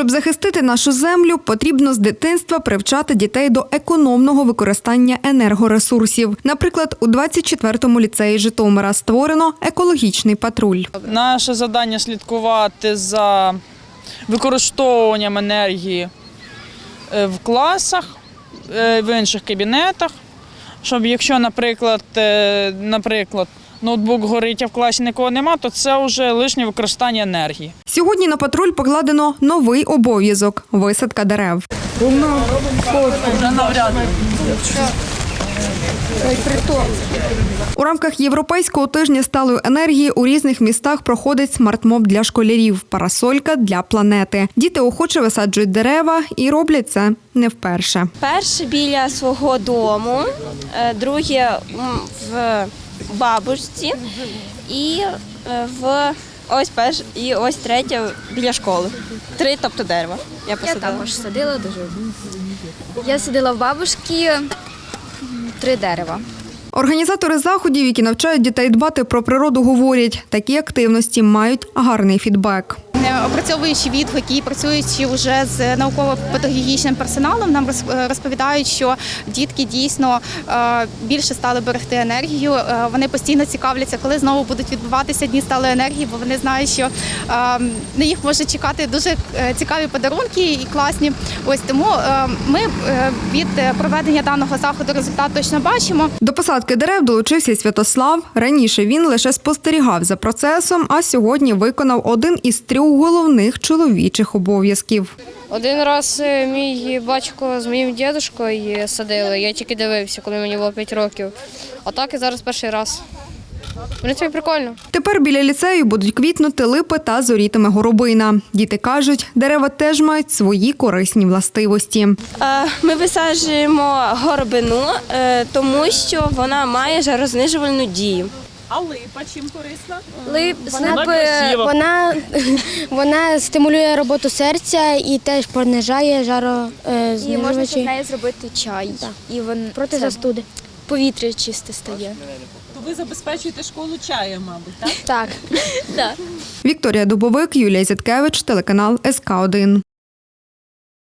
Щоб захистити нашу землю, потрібно з дитинства привчати дітей до економного використання енергоресурсів. Наприклад, у 24-му ліцеї Житомира створено екологічний патруль. Наше завдання слідкувати за використовуванням енергії е, в класах, е, в інших кабінетах, щоб якщо, наприклад, е, наприклад, ноутбук горить, а в класі нікого нема, то це вже лишнє використання енергії. Сьогодні на патруль покладено новий обов'язок висадка дерев. У рамках Європейського тижня сталої енергії у різних містах проходить смартмоб для школярів, парасолька для планети. Діти охоче висаджують дерева і роблять це не вперше. Перше біля свого дому, е, друге в бабушці і е, в ось перш і ось третє біля школи. Три, тобто дерева. Я Я посадила. також садила дуже. Я садила в бабушки м, три дерева. Організатори заходів, які навчають дітей дбати про природу, говорять, такі активності мають гарний фідбек. Опрацьовуючи відгуки і працюючи вже з науково-педагогічним персоналом, нам роз- розповідають, що дітки дійсно е, більше стали берегти енергію. Е, Вони постійно цікавляться, коли знову будуть відбуватися дні сталої енергії, бо вони знають, що е, на їх можуть чекати дуже е, цікаві подарунки і класні. Ось тому е, ми від проведення даного заходу результат точно бачимо. До посадки дерев долучився Святослав. Раніше він лише спостерігав за процесом, а сьогодні виконав один із трьох головних чоловічих обов'язків. Один раз е, мій батько з моїм дідушкою садили, я тільки дивився, коли мені було 5 років. А так і зараз перший раз. В принципі, прикольно. Тепер біля ліцею будуть квітнути липи та зорітиме горобина. Діти кажуть, дерева теж мають свої корисні властивості. Е, Ми висаджуємо горобину, е, тому що вона має жарознижувальну дію. А липа Лип, Вона красива. вона, вона стимулює роботу серця і теж понижає жаро е, І можна з нею зробити чай. І вон проти це застуди. повітря чисте стає. То ви забезпечуєте школу чаєм, мабуть, так? Так. Вікторія Дубовик, Юлія Зіткевич, телеканал СК 1